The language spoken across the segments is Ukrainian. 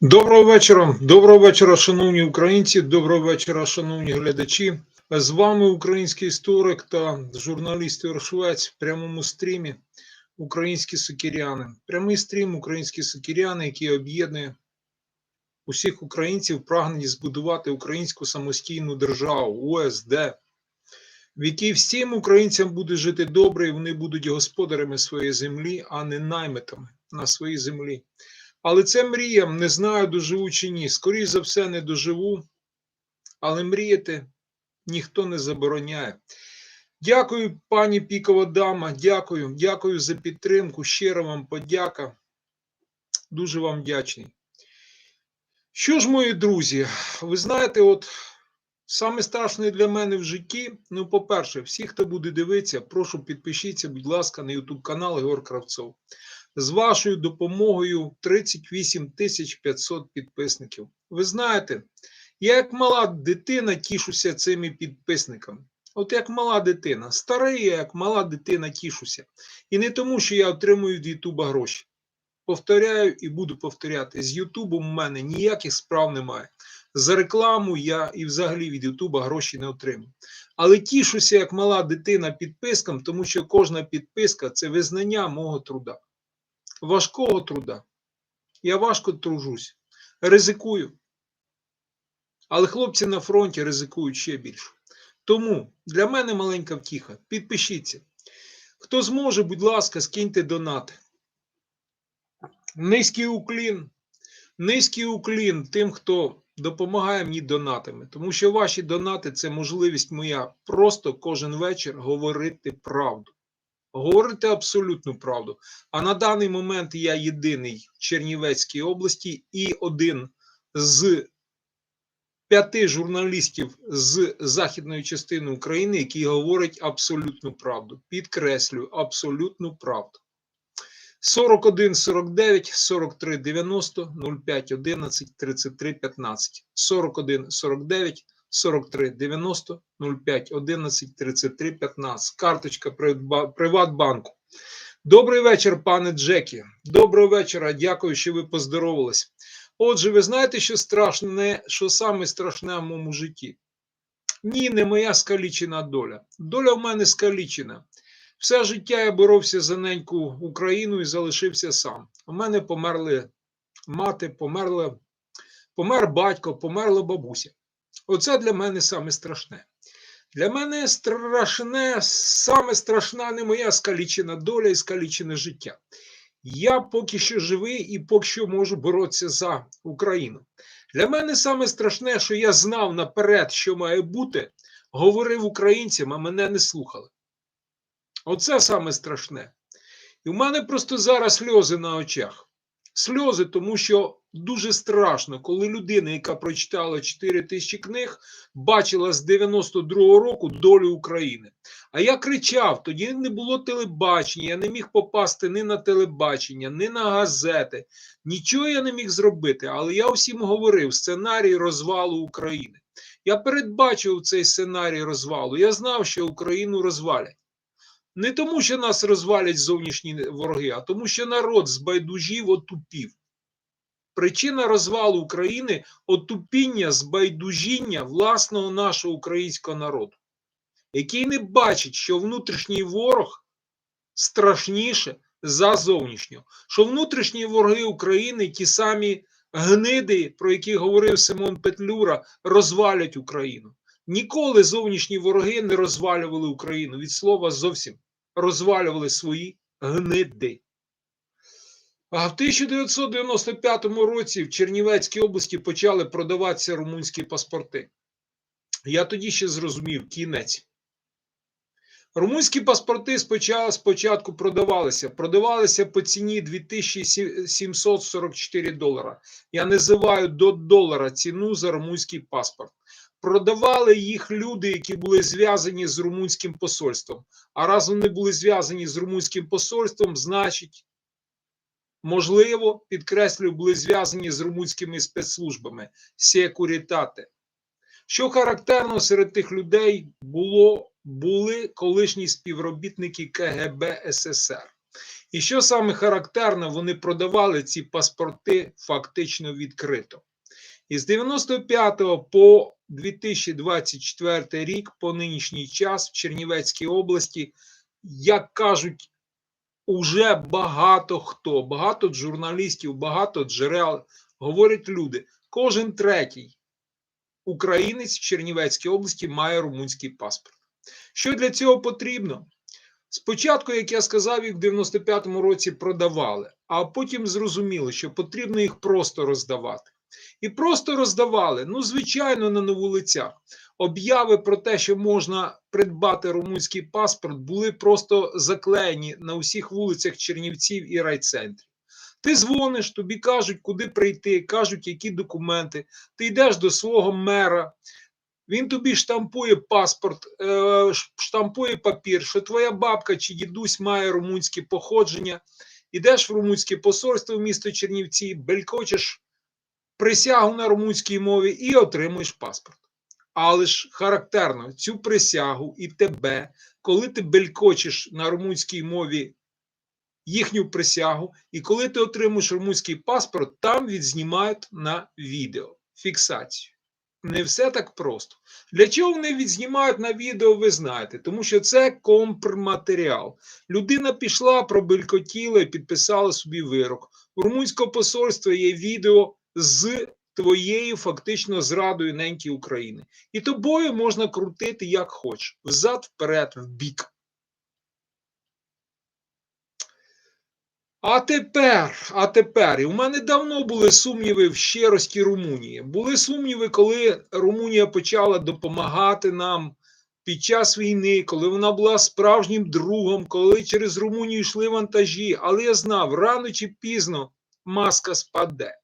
Доброго вечора, доброго вечора, шановні українці, доброго вечора, шановні глядачі. З вами український історик та журналіст Ігор в прямому стрімі Українські сокіряни. Прямий стрім Українські сокіряни, який об'єднує усіх українців, прагнені збудувати українську самостійну державу УСД, в якій всім українцям буде жити добре, і вони будуть господарями своєї землі, а не наймитами на своїй землі. Але це мрія, не знаю, доживу чи ні. Скоріше за все, не доживу, але мріяти ніхто не забороняє. Дякую, пані Пікова Дама. Дякую, дякую за підтримку. Щиро вам подяка. Дуже вам вдячний. Що ж, мої друзі, ви знаєте, от саме страшне для мене в житті. Ну, по-перше, всі, хто буде дивитися, прошу підпишіться, будь ласка, на YouTube канал Ігор Кравцов. З вашою допомогою 38 500 підписників. Ви знаєте, я як мала дитина тішуся цими підписниками. От як мала дитина, старий, я як мала дитина тішуся. І не тому, що я отримую від Ютуба гроші. Повторяю і буду повторяти: з Ютубом у мене ніяких справ немає. За рекламу я і взагалі від Ютуба гроші не отримую. Але тішуся, як мала дитина підпискам, тому що кожна підписка це визнання мого труда важкого труда. Я важко тружусь, ризикую. Але хлопці на фронті ризикують ще більше. Тому для мене маленька втіха. Підпишіться. Хто зможе, будь ласка, скиньте донати. Низький уклін. Низький уклін тим, хто допомагає мені донатами. Тому що ваші донати це можливість моя просто кожен вечір говорити правду говорити абсолютну правду. А на даний момент я єдиний в Чернівецькій області і один з п'яти журналістів з західної частини України, який говорить абсолютну правду. Підкреслюю абсолютну правду. 41 49 43 90 05 11 33 15 41 49 43 90 05 11 33 15. Карточка Приватбанку. Добрий вечір, пане Джекі. Доброго вечора. Дякую, що ви поздоровались. Отже, ви знаєте, що страшне, що саме страшне в моєму житті? Ні, не моя скалічена доля. Доля в мене скалічена. Все життя я боровся за неньку Україну і залишився сам. У мене померли мати, померла, помер батько, померла бабуся. Оце для мене саме страшне. Для мене страшне, саме страшна не моя скалічена доля і скалічене життя. Я поки що живий і поки що можу боротися за Україну. Для мене саме страшне, що я знав наперед, що має бути, говорив українцям, а мене не слухали. Оце саме страшне. І в мене просто зараз сльози на очах. Сльози, тому що дуже страшно, коли людина, яка прочитала 4 тисячі книг, бачила з 92-го року долю України. А я кричав: тоді не було телебачення, я не міг попасти ні на телебачення, ні на газети. Нічого я не міг зробити. Але я всім говорив: сценарій розвалу України. Я передбачив цей сценарій розвалу. Я знав, що Україну розвалять. Не тому, що нас розвалять зовнішні вороги, а тому, що народ збайдужів отупів. Причина розвалу України отупіння, збайдужіння власного нашого українського народу, який не бачить, що внутрішній ворог страшніше за зовнішнього, що внутрішні вороги України, ті самі гниди, про які говорив Симон Петлюра, розвалять Україну. Ніколи зовнішні вороги не розвалювали Україну від слова зовсім розвалювали свої гниди. А в 1995 році в Чернівецькій області почали продаватися румунські паспорти. Я тоді ще зрозумів кінець. Румунські паспорти спочатку продавалися. Продавалися по ціні 2744 долара. Я називаю до долара ціну за румунський паспорт продавали їх люди, які були зв'язані з румунським посольством. А раз вони були зв'язані з румунським посольством, значить, можливо, підкреслюю, були зв'язані з румунськими спецслужбами секурітати. Що характерно серед тих людей було, були колишні співробітники КГБ СССР. І що саме характерно, вони продавали ці паспорти фактично відкрито. І з 95 по 2024 рік, по нинішній час в Чернівецькій області, як кажуть, уже багато хто, багато журналістів, багато джерел говорять люди. Кожен третій українець в Чернівецькій області має румунський паспорт. Що для цього потрібно? Спочатку, як я сказав, їх в 95-му році продавали, а потім зрозуміли, що потрібно їх просто роздавати. І просто роздавали, ну, звичайно, на вулицях. Обяви про те, що можна придбати румунський паспорт, були просто заклеєні на усіх вулицях Чернівців і райцентрів. Ти дзвониш, тобі кажуть, куди прийти, кажуть, які документи. Ти йдеш до свого мера, він тобі штампує паспорт, е, штампує папір, що твоя бабка чи дідусь має румунське походження. Ідеш в румунське посольство в місто Чернівці, белькочеш присягу на румунській мові і отримуєш паспорт. Але ж характерно цю присягу і тебе, коли ти белькочеш на румунській мові їхню присягу, і коли ти отримуєш румунський паспорт, там відзнімають на відео фіксацію. Не все так просто. Для чого вони відзнімають на відео, ви знаєте, тому що це компроматеріал. Людина пішла, пробелькотіла і підписала собі вирок. У румунського посольства є відео з твоєю фактично зрадою неньки України. І тобою можна крутити як хочеш. Взад, вперед, в бік. А тепер, а тепер, і у мене давно були сумніви в щирості Румунії. Були сумніви, коли Румунія почала допомагати нам під час війни, коли вона була справжнім другом, коли через Румунію йшли вантажі. Але я знав, рано чи пізно маска спаде.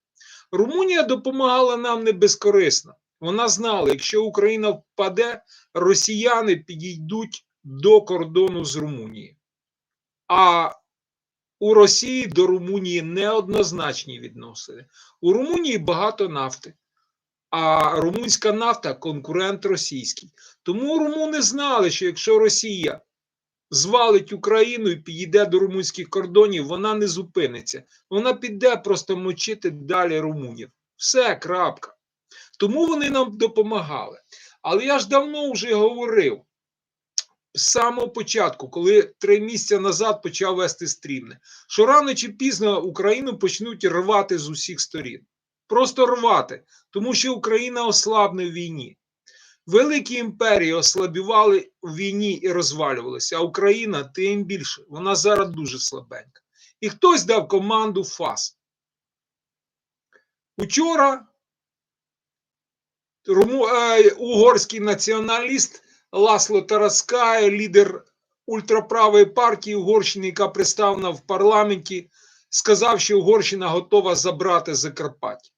Румунія допомагала нам не безкорисно. Вона знала, якщо Україна впаде, росіяни підійдуть до кордону з Румунією. А у Росії до Румунії неоднозначні відносини. У Румунії багато нафти, а румунська нафта конкурент російський. Тому румуни знали, що якщо Росія звалить Україну і підійде до румунських кордонів, вона не зупиниться. Вона піде просто мочити далі румунів. Все, крапка. Тому вони нам допомагали. Але я ж давно вже говорив з самого початку, коли три місяці назад почав вести стрімне, що рано чи пізно Україну почнуть рвати з усіх сторін. Просто рвати, тому що Україна ослабне в війні. Великі імперії ослабівали в війні і розвалювалися, а Україна тим більше. Вона зараз дуже слабенька. І хтось дав команду ФАС. Учора руму, е, угорський націоналіст Ласло Тараскає, лідер ультраправої партії Угорщини, яка представлена в парламенті, сказав, що Угорщина готова забрати Закарпаття.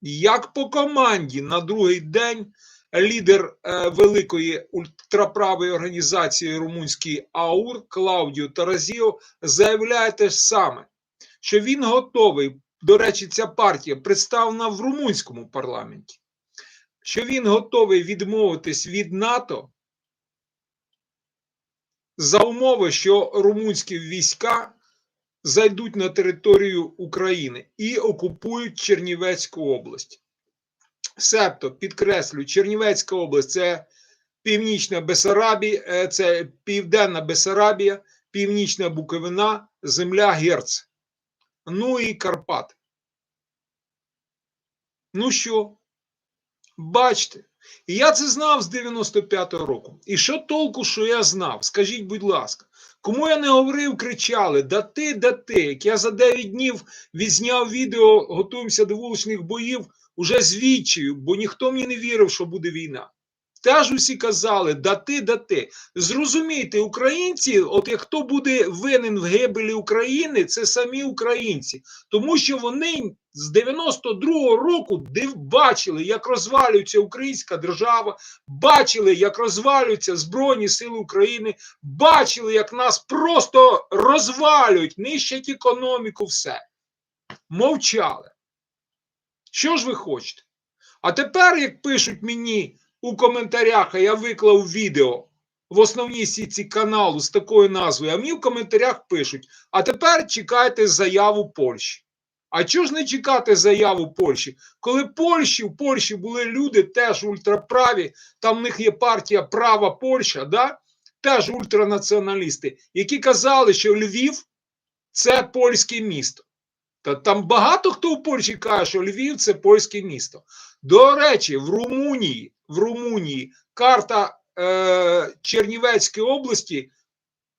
Як по команді на другий день лідер е, великої ультраправої організації румунської АУР Клаудіо Таразіо заявляє те ж саме, що він готовий, до речі, ця партія представлена в румунському парламенті, що він готовий відмовитись від НАТО за умови, що румунські війська зайдуть на територію України і окупують Чернівецьку область. Себто, підкреслю, Чернівецька область це Північна Бесарабія, це Південна Бесарабія, Північна Буковина, земля Герц. Ну і Карпати. Ну що? Бачите, я це знав з 95-го року. І що толку, що я знав? Скажіть, будь ласка, кому я не говорив, кричали: да ти, да ти, як я за 9 днів відзняв відео, готуємося до вуличних боїв уже з відчаю, бо ніхто мені не вірив, що буде війна. Теж усі казали, да ти, да ти. Зрозумійте, українці, от як хто буде винен в гибелі України, це самі українці, тому що вони з 92-го року бачили, як розвалюється українська держава, бачили, як розвалюються Збройні Сили України, бачили, як нас просто розвалюють, нищать економіку, все. Мовчали. Що ж ви хочете? А тепер, як пишуть мені у коментарях, а я виклав відео в основній сітці каналу з такою назвою, а мені в коментарях пишуть: а тепер чекайте заяву Польщі. А чого ж не чекати заяву Польщі? Коли Польщі, в Польщі були люди теж ультраправі, там в них є партія Права Польща, да? теж ультранаціоналісти, які казали, що Львів це польське місто. Та там багато хто в Польщі каже, що Львів це польське місто. До речі, в Румунії, в Румунії карта е, Чернівецької області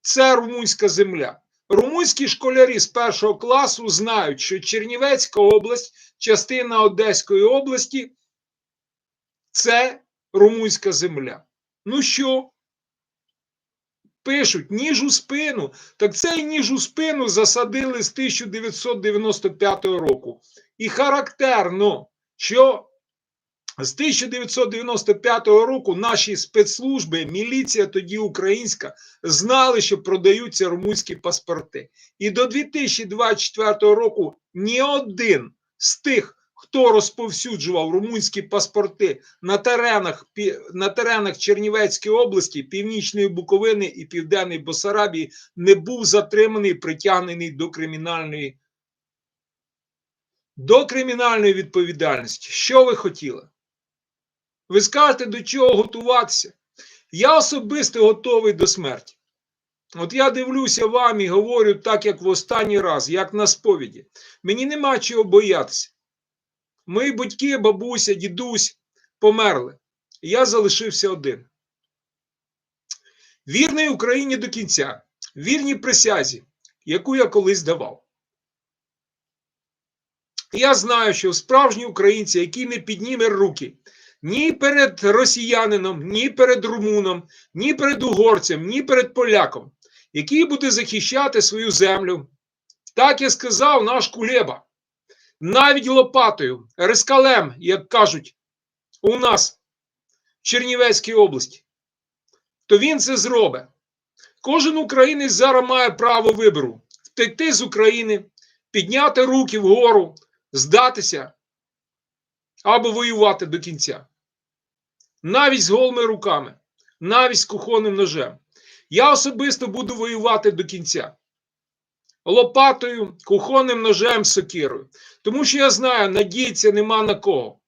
це румунська земля. Румунські школярі з першого класу знають, що Чернівецька область, частина Одеської області це румунська земля. Ну що? Пишуть ніж у спину. Так цей ніж у спину засадили з 1995 року. І характерно, що з 1995 року наші спецслужби, міліція тоді українська, знали, що продаються румунські паспорти. І до 2024 року ні один з тих, хто розповсюджував румунські паспорти на теренах, на теренах Чернівецької області, Північної Буковини і Південної Босарабії, не був затриманий притягнений до кримінальної, до кримінальної відповідальності. Що ви хотіли? Ви скажете, до чого готуватися? Я особисто готовий до смерті. От я дивлюся вам і говорю так, як в останній раз, як на сповіді. Мені нема чого боятися. Мої батьки, бабуся, дідусь померли. Я залишився один. Вірний Україні до кінця, вірній присязі, яку я колись давав. Я знаю, що справжні українці, які не підніме руки ні перед росіянином, ні перед румуном, ні перед угорцем, ні перед поляком, який буде захищати свою землю. Так і сказав наш Кулеба. Навіть лопатою, рискалем, як кажуть, у нас в Чернівецькій області, то він це зробить. Кожен українець зараз має право вибору втекти з України, підняти руки вгору, здатися або воювати до кінця. Навіть з голими руками, навіть з кухонним ножем. Я особисто буду воювати до кінця. Лопатою, кухонним ножем, сокирою. Тому що я знаю, надіятися нема на кого.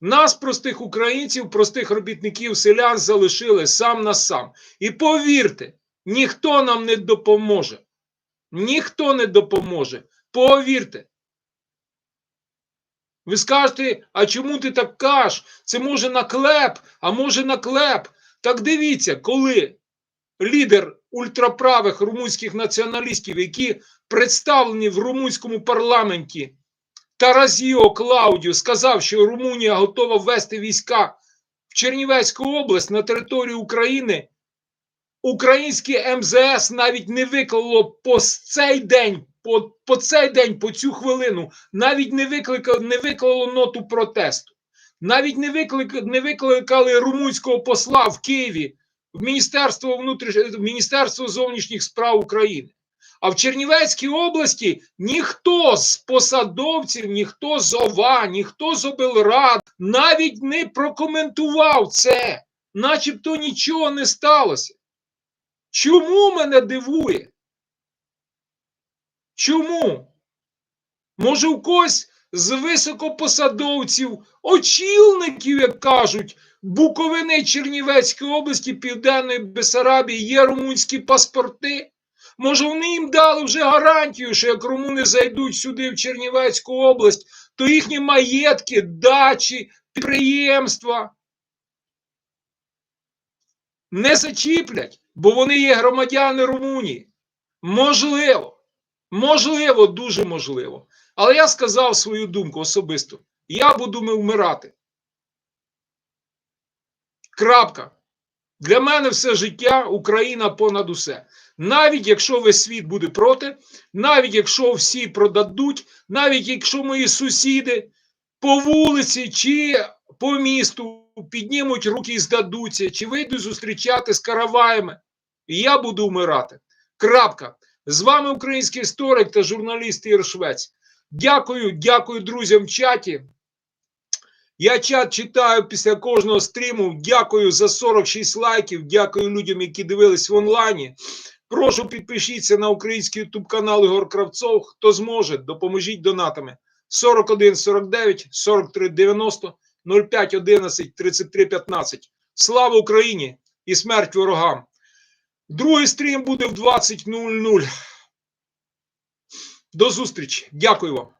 Нас, простих українців, простих робітників, селян залишили сам на сам. І повірте, ніхто нам не допоможе. Ніхто не допоможе. Повірте. Ви скажете, а чому ти так кажеш? Це може наклеп, а може наклеп. Так дивіться, коли лідер ультраправих румунських націоналістів, які представлені в румунському парламенті, Таразіо Клаудіо сказав, що Румунія готова ввести війська в Чернівецьку область на територію України. Українське МЗС навіть не виклало по цей день, по, по цей день, по цю хвилину, навіть не викликало, не виклало ноту протесту. Навіть не викликали, не викликали румунського посла в Києві в Міністерство внутріш... в Міністерство зовнішніх справ України. А в Чернівецькій області ніхто з посадовців, ніхто з ОВА, ніхто з облрад навіть не прокоментував це, начебто нічого не сталося. Чому мене дивує? Чому? Може, у когось з високопосадовців, очільників, як кажуть, Буковини Чернівецької області, Південної Бесарабії є румунські паспорти? Може, вони їм дали вже гарантію, що як румуни зайдуть сюди, в Чернівецьку область, то їхні маєтки, дачі, підприємства не зачіплять, бо вони є громадяни Румунії. Можливо, можливо, дуже можливо. Але я сказав свою думку особисто. Я буду вмирати. Крапка. Для мене все життя Україна понад усе. Навіть якщо весь світ буде проти, навіть якщо всі продадуть, навіть якщо мої сусіди по вулиці чи по місту піднімуть руки і здадуться, чи вийдуть зустрічати з караваями, я буду вмирати. Крапка. З вами український історик та журналіст Ігор Швець. Дякую, дякую друзям в чаті. Я чат читаю після кожного стріму. Дякую за 46 лайків. Дякую людям, які дивились в онлайні. Прошу підпишіться на український ютуб канал Ігор Кравцов. Хто зможе, допоможіть донатами 41 49 43 90 05 11 33 15. Слава Україні і смерть ворогам! Другий стрім буде в 20.00. До зустрічі. Дякую вам.